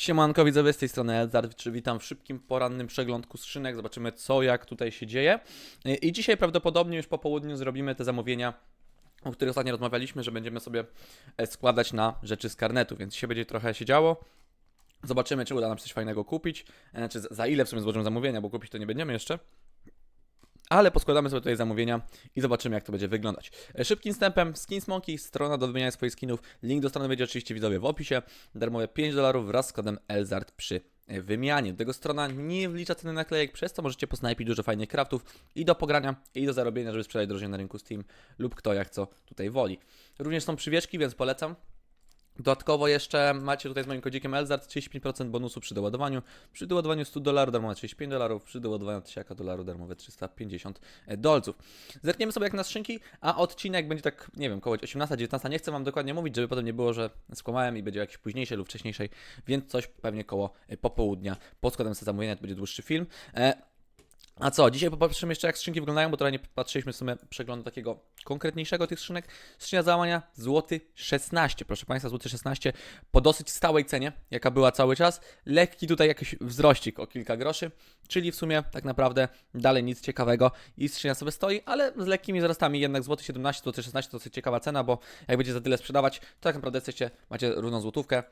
Siemanko widzowie, z tej strony Elzard, witam w szybkim porannym przeglądku skrzynek, zobaczymy co, jak tutaj się dzieje. I dzisiaj prawdopodobnie już po południu zrobimy te zamówienia, o których ostatnio rozmawialiśmy, że będziemy sobie e, składać na rzeczy z karnetu, więc dzisiaj będzie trochę się działo. Zobaczymy, czy uda nam się coś fajnego kupić, czy za- za ile w sumie złożymy zamówienia, bo kupić to nie będziemy jeszcze. Ale poskładamy sobie tutaj zamówienia i zobaczymy, jak to będzie wyglądać. E, Szybkim wstępem, Skins Monkey, strona do wymiany swoich skinów. Link do strony będzie oczywiście widzowie w opisie. Darmowe 5 dolarów wraz z kodem ELZARD przy e, wymianie. Do tego strona nie wlicza ceny naklejek, przez co możecie posnajpić dużo fajnych craftów i do pogrania, i do zarobienia, żeby sprzedać drożej na rynku Steam lub kto jak co tutaj woli. Również są przywieszki, więc polecam. Dodatkowo jeszcze macie tutaj z moim kodzikiem Elzard 35% bonusu przy doładowaniu. Przy doładowaniu 100 dolarów darmowe 35 dolarów, przy doładowaniu 1000 dolarów darmowe 350 dolców. Zerkniemy sobie jak na skrzynki, a odcinek będzie tak, nie wiem, około 18-19. Nie chcę Wam dokładnie mówić, żeby potem nie było, że skłamałem i będzie jakiś późniejszy lub wcześniejszej, więc coś pewnie koło e, popołudnia. Pod składem sobie zamówienia, to będzie dłuższy film. E, a co, dzisiaj popatrzymy jeszcze jak skrzynki wyglądają, bo trochę nie patrzyliśmy w sumie przeglądu takiego konkretniejszego tych skrzynek. Skrzynia załamania złoty 16, proszę Państwa, złoty 16 po dosyć stałej cenie, jaka była cały czas. Lekki tutaj jakiś wzrościk o kilka groszy, czyli w sumie tak naprawdę dalej nic ciekawego i skrzynia sobie stoi, ale z lekkimi wzrostami, jednak złoty 17, złoty 16 to dosyć ciekawa cena, bo jak będziecie za tyle sprzedawać, to tak naprawdę jesteście, macie równą złotówkę,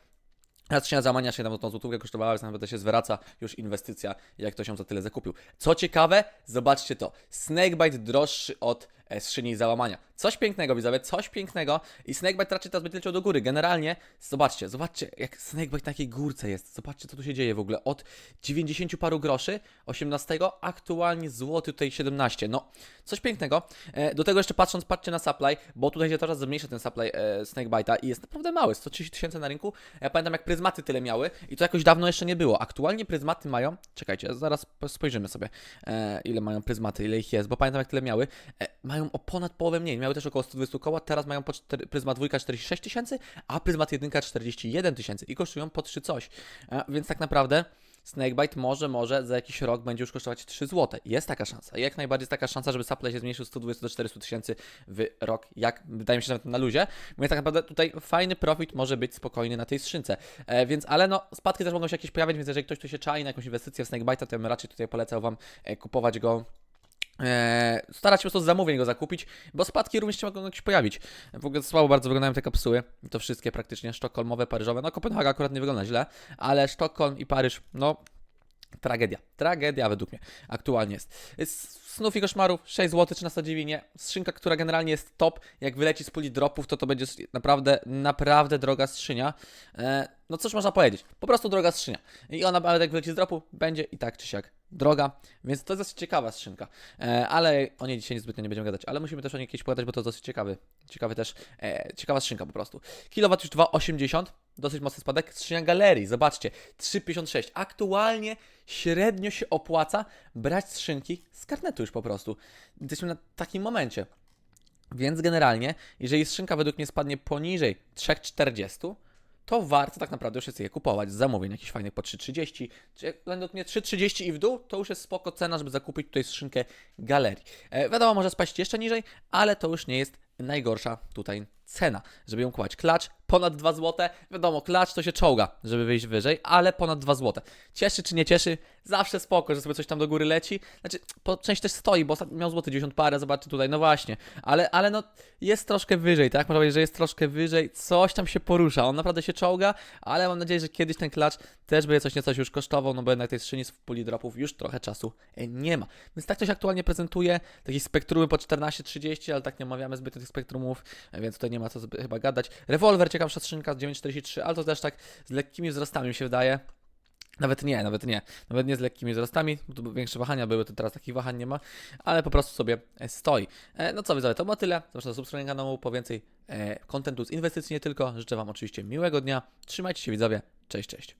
a skrzynia załamania się tam tą złotówkę kosztowała, więc naprawdę się zwraca już inwestycja, jak ktoś ją za tyle zakupił. Co ciekawe, zobaczcie to. Snakebite droższy od e, skrzyni załamania. Coś pięknego, widzowie, coś pięknego. I Snakebite raczej teraz będzie leciał do góry. Generalnie, zobaczcie, zobaczcie, jak Snakebite na takiej górce jest. Zobaczcie, co tu się dzieje w ogóle. Od 90 paru groszy, 18, aktualnie złoty tutaj 17. No, coś pięknego. E, do tego jeszcze patrząc, patrzcie na supply, bo tutaj się coraz zmniejsza ten supply e, Snakebite'a i jest naprawdę mały, 130 tysięcy na rynku. Ja pamiętam, jak pryzmaty tyle miały i to jakoś dawno jeszcze nie było. Aktualnie pryzmaty mają, czekajcie, zaraz po- spojrzymy sobie, e, ile mają pryzmaty, ile ich jest, bo pamiętam, jak tyle miały. E, mają o ponad połowę mniej, miały też około 120 koła, teraz mają po 4, pryzma 2 46 tysięcy, a pryzmat 1 41 tysięcy i kosztują po 3 coś. E, więc tak naprawdę Snakebite może, może za jakiś rok będzie już kosztować 3 zł. Jest taka szansa. Jak najbardziej jest taka szansa, żeby supply się zmniejszył z 120 do 400 tysięcy w rok, jak wydaje mi się nawet na luzie. Więc tak naprawdę tutaj fajny profit może być spokojny na tej skrzynce. E, więc, ale no, spadki też mogą się jakieś pojawiać, więc jeżeli ktoś tu się czai na jakąś inwestycję w Snakebite, to ja bym raczej tutaj polecał Wam e, kupować go Eee, starać się po prostu z zamówień go zakupić, bo spadki również się mogą jakieś pojawić. W ogóle słabo bardzo wyglądają te kapsuły. To wszystkie praktycznie, sztokholmowe, paryżowe. No Kopenhaga akurat nie wygląda źle, ale Sztokholm i Paryż, no tragedia. Tragedia według mnie aktualnie jest. Snów i koszmarów, 6 zł, 13 dziewinie. Skrzynka, która generalnie jest top. Jak wyleci z puli dropów, to to będzie naprawdę, naprawdę droga skrzynia. E, no cóż można powiedzieć, po prostu droga skrzynia. I ona, ale jak wyleci z dropu, będzie i tak czy siak droga, więc to jest dosyć ciekawa skrzynka. E, ale o niej dzisiaj zbytnio nie będziemy gadać, ale musimy też o niej kiedyś pogadać, bo to dosyć ciekawy, ciekawy też, e, ciekawa skrzynka po prostu. Kilowat już 2,80, dosyć mocny spadek. Skrzynia galerii, zobaczcie, 3,56. Aktualnie średnio się opłaca brać skrzynki z karnetu już po prostu. Jesteśmy na takim momencie. Więc generalnie, jeżeli skrzynka według mnie spadnie poniżej 3,40, to warto tak naprawdę już je kupować z zamówień jakichś fajnych po 3,30. Czy jak według mnie 3,30 i w dół, to już jest spoko cena, żeby zakupić tutaj skrzynkę galerii. E, wiadomo, może spaść jeszcze niżej, ale to już nie jest najgorsza tutaj cena, żeby ją kupować. Klacz ponad 2 zł. Wiadomo, klacz to się czołga, żeby wyjść wyżej, ale ponad 2 zł. Cieszy czy nie cieszy? Zawsze spoko, że sobie coś tam do góry leci. Znaczy, po część też stoi, bo miał złoty 90 parę, zobaczcie tutaj, no właśnie. Ale, ale no, jest troszkę wyżej, tak? Można powiedzieć, że jest troszkę wyżej, coś tam się porusza. On naprawdę się czołga, ale mam nadzieję, że kiedyś ten klacz też będzie coś nieco już kosztował, no bo jednak tej skrzyni z puli dropów już trochę czasu e, nie ma. Więc tak się aktualnie prezentuje. Takie spektrumy po 14-30, ale tak nie omawiamy zbyt tych spektrumów, e, więc tutaj nie ma co chyba gadać. Rewolwer, ciekawsza z 9,43, ale to też tak z lekkimi wzrostami mi się wydaje. Nawet nie, nawet nie. Nawet nie z lekkimi wzrostami, tu większe wahania były, to teraz takich wahań nie ma, ale po prostu sobie e, stoi. E, no co widzowie, to było tyle. Zapraszam do subskrybowania kanału po więcej e, kontentu z inwestycji nie tylko. Życzę Wam oczywiście miłego dnia. Trzymajcie się widzowie. Cześć, cześć.